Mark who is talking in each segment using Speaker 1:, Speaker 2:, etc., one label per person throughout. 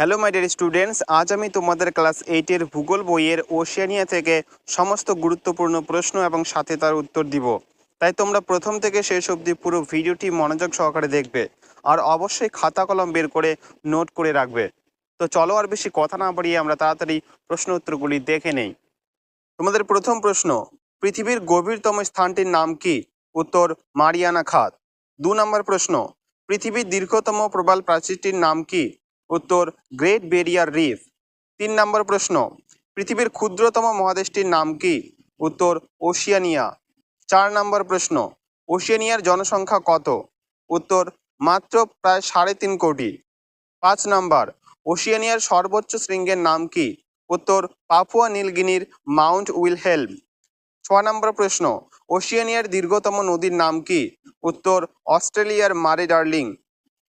Speaker 1: Hello my dear students আজ আমি তোমাদের ক্লাস এইটের ভূগোল বইয়ের ওশিয়ানিয়া থেকে সমস্ত গুরুত্বপূর্ণ প্রশ্ন এবং সাথে তার উত্তর দিব। তাই তোমরা প্রথম থেকে শেষ অবধি পুরো ভিডিওটি মনোযোগ সহকারে দেখবে আর অবশ্যই খাতা কলম বের করে নোট করে রাখবে। তো চলো আর বেশি কথা না বাড়িয়ে আমরা তাড়াতাড়ি প্রশ্ন উত্তরগুলি দেখে নেই। তোমাদের প্রথম প্রশ্ন, পৃথিবীর গভীরতম স্থানটির নাম কি? উত্তর, মারিয়ানা খাত দু নম্বর প্রশ্ন, পৃথিবীর দীর্ঘতম প্রবাল প্রাচীরটির নাম কি? উত্তর গ্রেট বেরিয়ার রিফ। তিন নম্বর প্রশ্ন, পৃথিবীর ক্ষুদ্রতম মহাদেশটির নাম কি? উত্তর, ওশিয়ানিয়া। চার নম্বর প্রশ্ন, ওশিয়ানিয়ার জনসংখ্যা কত? উত্তর, মাত্র প্রায় সাড়ে তিন কোটি। পাঁচ নম্বর, ওশিয়ানিয়ার সর্বোচ্চ শৃঙ্গের নাম কি? উত্তর, পাপুয়া নীলগিনির মাউন্ট উইল হেল্প ছ নম্বর প্রশ্ন, ওশিয়ানিয়ার দীর্ঘতম নদীর নাম কি? উত্তর, অস্ট্রেলিয়ার মারে ডার্লিং।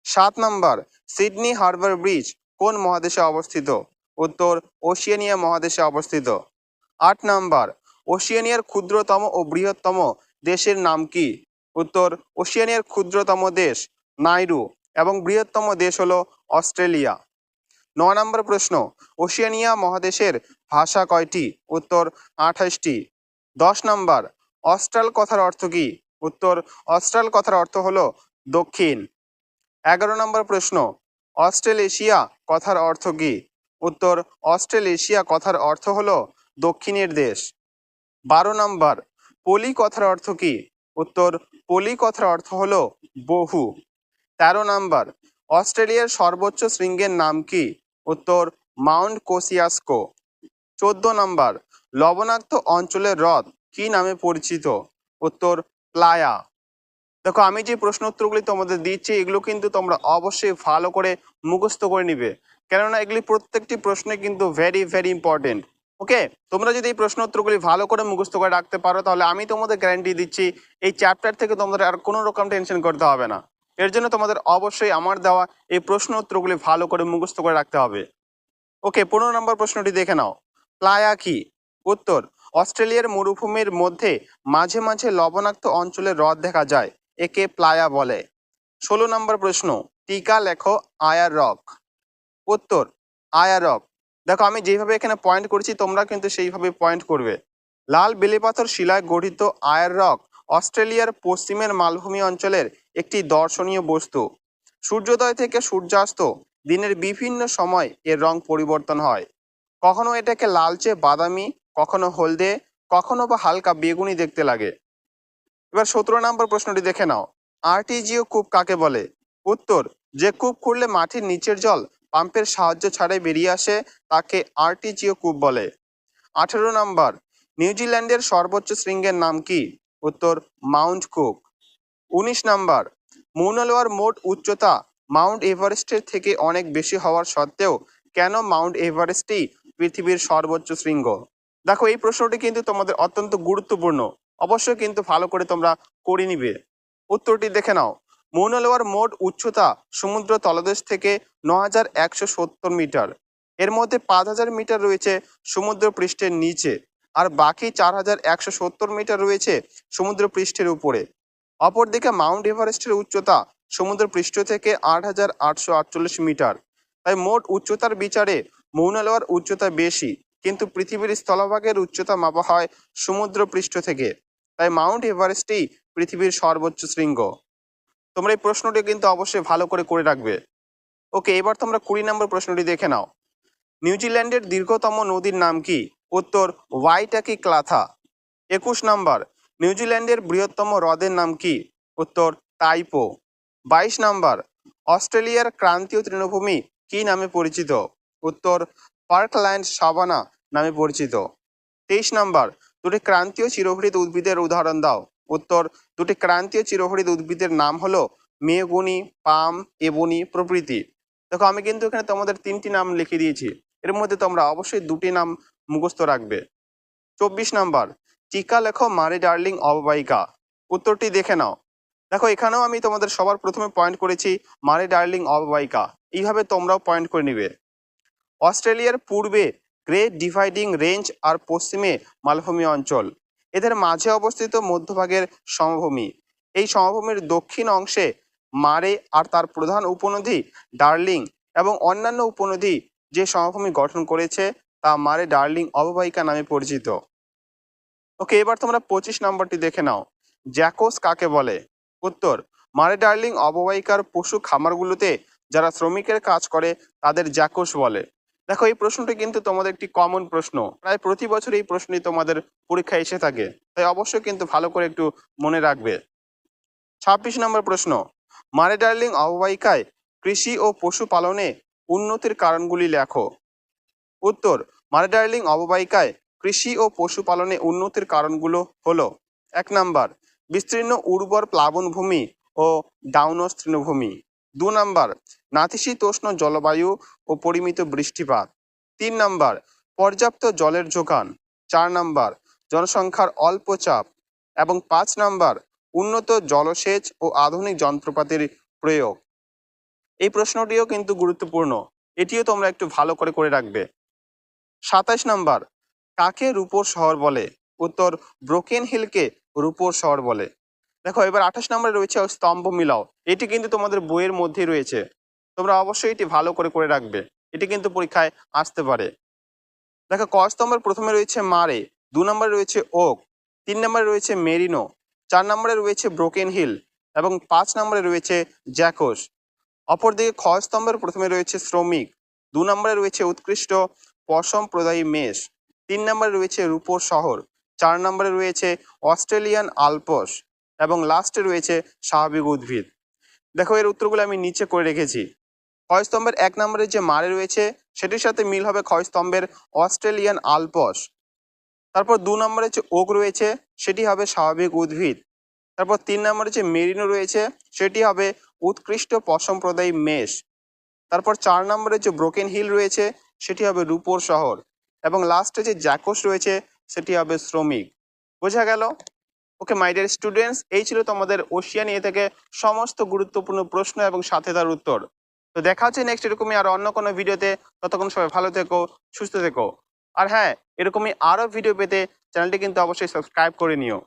Speaker 1: সাত নম্বর, সিডনি হারবার ব্রিজ কোন মহাদেশে অবস্থিত? উত্তর, ওশিয়ানিয়া মহাদেশে অবস্থিত। আট নম্বর, ওশিয়ানিয়ার ক্ষুদ্রতম ও বৃহত্তম দেশের নাম কি? উত্তর, ওশিয়ানিয়ার ক্ষুদ্রতম দেশ নাইরু এবং বৃহত্তম দেশ হলো অস্ট্রেলিয়া। ন নম্বর প্রশ্ন, ওশিয়ানিয়া মহাদেশের ভাষা কয়টি? উত্তর, আঠাশটি। দশ নম্বর, অস্ট্রাল কথার অর্থ কি? উত্তর, অস্ট্রাল কথার অর্থ হলো দক্ষিণ। এগারো নম্বর প্রশ্ন, অস্ট্রেলেশিয়া কথার অর্থ কি? উত্তর, অস্ট্রেলেশিয়া কথার অর্থ হলো দক্ষিণের দেশ। বারো নম্বর, পলি কথার অর্থ কি? উত্তর, পলি কথার অর্থ হল বহু। তেরো নম্বর, অস্ট্রেলিয়ার সর্বোচ্চ শৃঙ্গের নাম কি? উত্তর, মাউন্ট কোসিয়াসকো। চোদ্দ নম্বর, লবণাক্ত অঞ্চলের হ্রদ কি নামে পরিচিত? উত্তর, প্লায়া। দেখো, আমি যে প্রশ্ন উত্তরগুলি তোমাদের দিচ্ছি, এগুলো কিন্তু তোমরা অবশ্যই ভালো করে মুখস্থ করে নিবে। কেননা এগুলি প্রত্যেকটি প্রশ্নে কিন্তু ভেরি ভেরি ইম্পর্টেন্ট ওকে তোমরা যদি এই প্রশ্ন উত্তরগুলি ভালো করে মুখস্থ করে রাখতে পারো, তাহলে আমি তোমাদের গ্যারান্টি দিচ্ছি, এই চ্যাপ্টার থেকে তোমাদের আর কোনো রকম টেনশন করতে হবে না। এর জন্য তোমাদের অবশ্যই আমার দেওয়া এই প্রশ্ন উত্তরগুলি ভালো করে মুখস্থ করে রাখতে হবে। ওকে পনেরো নম্বর প্রশ্নটি দেখে নাও। প্লায়া কি? উত্তর, অস্ট্রেলিয়ার মরুভূমির মধ্যে মাঝে মাঝে লবণাক্ত অঞ্চলে হ্রদ দেখা যায়। একে প্লায়া বলে। ষোলো নম্বর প্রশ্ন, টিকা লেখো আয়ার রক উত্তর আয়ার রক দেখো, আমি যেভাবে এখানে পয়েন্ট করছি, তোমরা কিন্তু সেইভাবে পয়েন্ট করবে। লাল বেলেপাথর শিলায় গঠিত আয়ার রক অস্ট্রেলিয়ার পশ্চিমের মালভূমি অঞ্চলের একটি দর্শনীয় বস্তু। সূর্যোদয় থেকে সূর্যাস্ত দিনের বিভিন্ন সময় এর রং পরিবর্তন হয়। কখনো এটাকে লালচে বাদামি, কখনো হলদে, কখনো বা হালকা বেগুনি দেখতে লাগে। এবার সতেরো নম্বর প্রশ্নটি দেখে নাও। আরটিজিও কূপ কাকে বলে? উত্তর, যে কূপ খুললে মাটির নিচের জল পাম্পের সাহায্য ছাড়াই বেরিয়ে আসে, তাকে আরটিজিও কূপ বলে। আঠেরো নম্বর নিউজিল্যান্ডের সর্বোচ্চ শৃঙ্গের নাম কি? উত্তর, মাউন্ট কুক উনিশ নম্বর, মৌনালোয়ার মোট উচ্চতা মাউন্ট এভারেস্টের থেকে অনেক বেশি হওয়ার সত্ত্বেও কেন মাউন্ট এভারেস্টই পৃথিবীর সর্বোচ্চ শৃঙ্গ? দেখো, এই প্রশ্নটি কিন্তু তোমাদের অত্যন্ত গুরুত্বপূর্ণ। অবশ্যই কিন্তু ভালো করে তোমরা করে নিবে। উত্তরটি দেখে নাও। মৌনালোয়ার মোট উচ্চতা সমুদ্র তলদেশ থেকে ন মিটার। এর মধ্যে পাঁচ হাজার মিটার রয়েছে সমুদ্র পৃষ্ঠের নিচে আর বাকি চার হাজার একশো সত্তর মিটার রয়েছে সমুদ্র পৃষ্ঠের উপরে। অপরদিকে মাউন্ট এভারেস্টের উচ্চতা সমুদ্র পৃষ্ঠ থেকে আট হাজার আটশো আটচল্লিশ মিটার। তাই মোট উচ্চতার বিচারে মৌনালোয়ার উচ্চতা বেশি, কিন্তু পৃথিবীর স্থলভাগের উচ্চতা মাপা হয় সমুদ্র পৃষ্ঠ থেকে। তাই মাউন্ট এভারেস্টই পৃথিবীর সর্বোচ্চ শৃঙ্গ। তোমরা এই প্রশ্নটি কিন্তু অবশ্যই ভালো করে করে রাখবে। ওকে, এবার তোমরা কুড়ি নম্বর প্রশ্নটি দেখে নাও। নিউজিল্যান্ডের দীর্ঘতম নদীর নাম কি? উত্তর ওয়াইটাকি ক্লাথা একুশ নম্বর, নিউজিল্যান্ডের বৃহত্তম হ্রদের নাম কি? উত্তর টাইপো বাইশ নম্বর, অস্ট্রেলিয়ার ক্রান্তীয় তৃণভূমি কি নামে পরিচিত? উত্তর পার্কল্যান্ড সাবানা নামে পরিচিত। তেইশ নম্বর দুটি ক্রান্তীয় চিরহরিত উদ্ভিদের উদাহরণ দাও। উত্তর, দুটি ক্রান্তীয় চিরহরিত উদ্ভিদের নাম হলো মেয়গুনি পাম, এবনি প্রভৃতি। দেখো, আমি কিন্তু এখানে তোমাদের তিনটি নাম লিখে দিয়েছি। এর মধ্যে তোমরা অবশ্যই দুটি নাম মুখস্থ রাখবে। চব্বিশ নম্বর, টিকা লেখো মারি ডার্লিং অববাহিকা। উত্তরটি দেখে নাও। দেখো, এখানেও আমি তোমাদের সবার প্রথমে পয়েন্ট করেছি, মারি ডার্লিং অববাহিকা। এইভাবে তোমরাও পয়েন্ট করে নিবে। অস্ট্রেলিয়ার পূর্বে গ্রেট ডিভাইডিং রেঞ্জ আর পশ্চিমে মালভূমি অঞ্চল। এদের মাঝে অবস্থিত মধ্যভাগের সমভূমি। এই সমভূমির দক্ষিণ অংশে মারে আর তার প্রধান উপনদী ডার্লিং এবং অন্যান্য উপনদী যে সমভূমি গঠন করেছে তা মারে ডার্লিং অববাহিকা নামে পরিচিত। ওকে, এবার তোমরা পঁচিশ নম্বরটি দেখে নাও। জ্যাকোস কাকে বলে? উত্তর, মারে ডার্লিং অববাহিকার পশু খামারগুলোতে যারা শ্রমিকের কাজ করে তাদের জ্যাকোস বলে। দেখো, এই প্রশ্নটি কিন্তু তোমাদের একটি কমন প্রশ্ন। প্রায় প্রতি বছর এই প্রশ্নটি তোমাদের পরীক্ষায় এসে থাকে। তাই অবশ্যই কিন্তু ভালো করে একটু মনে রাখবে। ছাব্বিশ নম্বর প্রশ্ন, মারে ডার্লিং, অববাহিকায় কৃষি ও পশুপালনে উন্নতির কারণগুলি লেখো। উত্তর, মারে ডার্লিং, অববাহিকায় কৃষি ও পশুপালনে উন্নতির কারণগুলো হলো এক নাম্বার, বিস্তীর্ণ উর্বর প্লাবনভূমি ও ডাউনস তৃণভূমি। দু নাম্বার, নাতিশীতোষ্ণ জলবায়ু ও পরিমিত বৃষ্টিপাত। তিন নাম্বার, পর্যাপ্ত জলের যোগান। চার নাম্বার, জনসংখ্যার অল্প চাপ। এবং পাঁচ নাম্বার, উন্নত জলসেচ ও আধুনিক যন্ত্রপাতির প্রয়োগ। এই প্রশ্নটিও কিন্তু গুরুত্বপূর্ণ। এটিও তোমরা একটু ভালো করে করে রাখবে। সাতাইশ নাম্বার, কাকে রূপোর শহর বলে? উত্তর ব্রোকেন হিলকে রূপোর শহর বলে। দেখো, এবার আঠাশ নম্বরে রয়েছে স্তম্ভ মিলাও। এটি কিন্তু তোমাদের বইয়ের মধ্যেই রয়েছে। তোমরা অবশ্যই এটি ভালো করে করে রাখবে। এটি কিন্তু পরীক্ষায় আসতে পারে। দেখো, ক স্তম্ভের প্রথমে রয়েছে মারে, দু নম্বরে রয়েছে ওক, তিন নম্বরে রয়েছে মেরিনো, চার নম্বরে রয়েছে ব্রোকেন হিল এবং পাঁচ নম্বরে রয়েছে জ্যাকোস। অপরদিকে খ স্তম্ভের প্রথমে রয়েছে শ্রমিক, দু নম্বরে রয়েছে উৎকৃষ্ট পশম প্রদায়ী মেষ, তিন নম্বরে রয়েছে রূপোর শহর, চার নম্বরে রয়েছে অস্ট্রেলিয়ান আলপস। এবং লাস্টে রয়েছে স্বাভাবিক উদ্ভিদ। দেখো, এর উত্তরগুলো আমি নিচে করে রেখেছি। ক্ষয় স্তম্ভের এক নম্বরের যে মারে রয়েছে, সেটির সাথে মিল হবে ক্ষয়স্তম্ভের অস্ট্রেলিয়ান আলপস। তারপর দু নম্বরে যে ওক রয়েছে, সেটি হবে স্বাভাবিক উদ্ভিদ। তারপর তিন নম্বরে যে মেরিনো রয়েছে, সেটি হবে উৎকৃষ্ট পশম প্রদায়ী মেষ। তারপর চার নম্বরে যে ব্রোকেন হিল রয়েছে, সেটি হবে রূপোর শহর। এবং লাস্টে যে জ্যাকোস রয়েছে, সেটি হবে শ্রমিক। বোঝা গেল? ওকে মাই ডিয়ার স্টুডেন্টস এই ছিল তোমাদের ওশিয়া নিয়ে থেকে সমস্ত গুরুত্বপূর্ণ প্রশ্ন এবং সাথে তার উত্তর। তো দেখা হচ্ছে নেক্সট এরকমই আর অন্য কোনো ভিডিওতে। ততক্ষণ সবাই ভালো থেকো, সুস্থ থেকো। আর হ্যাঁ এরকমই আরও ভিডিও পেতে চ্যানেলটি কিন্তু অবশ্যই সাবস্ক্রাইব করে নিও।